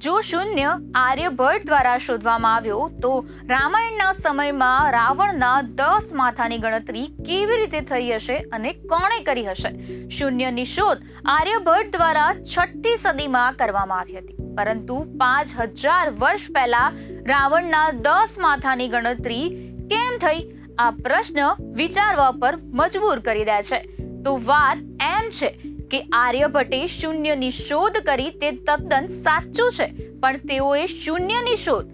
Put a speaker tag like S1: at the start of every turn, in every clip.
S1: જો શૂન્ય આર્યભટ્ટ દ્વારા શોધવામાં આવ્યો, તો રામાયણના સમયમાં રાવણના દસ માથાની ગણતરી કેવી રીતે થઈ હશે અને કોણે કરી હશે? શૂન્યની શોધ આર્યભટ્ટ દ્વારા છઠ્ઠી સદીમાં કરવામાં આવી હતી. પરંતુ પાંચ હજાર વર્ષ પહેલા રાવણના દસ માથાની ગણતરી કેમ થઈ? આ પ્રશ્ન વિચારવા પર મજબૂર કરી દે છે. તો વાત એમ છે કે આર્યભટ્ટે શૂન્યની શોધ કરી તે તદ્દન સાચું છે, પણ તેઓએ શૂન્યની શોધ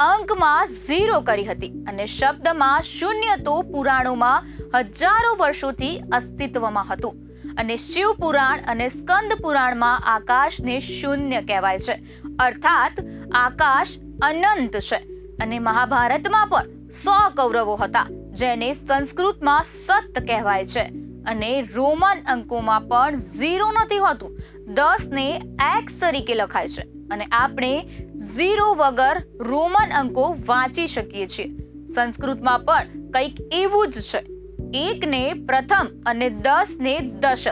S1: અંકમાં ઝીરો કરી હતી અને શબ્દમાં શૂન્ય તો પુરાણોમાં હજારો વર્ષોથી અસ્તિત્વમાં હતું. અને શિવ પુરાણ અને સ્કંદ પુરાણમાં આકાશને શૂન્ય કહેવાય છે, અર્થાત આકાશ અનંત છે અને મહાભારતમાં પણ સો કૌરવો હતા, જેને સંસ્કૃતમાં સત કહેવાય છે. અને રોમન અંકોમાં પણ ઝીરો નથી હોતું. દસ ને એક્સ તરીકે લખાય છે અને આપણે ઝીરો વગર રોમન અંકો વાંચી શકીએ છીએ. સંસ્કૃતમાં પણ કંઈક એવું જ છે. એકને પ્રથમ અને દસ ને દશ.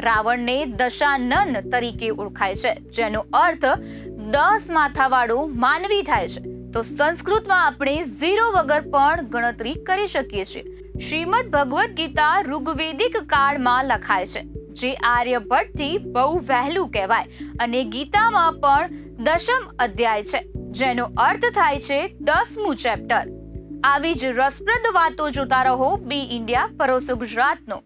S1: રાવણને દશાનન તરીકે ઓળખાય છે, જેનો અર્થ દસ માથાવાળો માનવી થાય છે. તો સંસ્કૃતમાં આપણે ઝીરો વગર પણ ગણતરી કરી શકીએ છીએ. શ્રીમદ ભગવદ્ ગીતા ઋગ્વેદિક કાળમાં લખાય છે, જે આર્યભટ્ટથી બહુ વહેલું કહેવાય અને ગીતામાં પણ દશમ અધ્યાય છે, જેનો અર્થ થાય છે દસમું ચેપ્ટર. આવી જ રસપ્રદ વાતો જોતા રહો બી ઇન્ડિયા પરોસો ગુજરાતનો.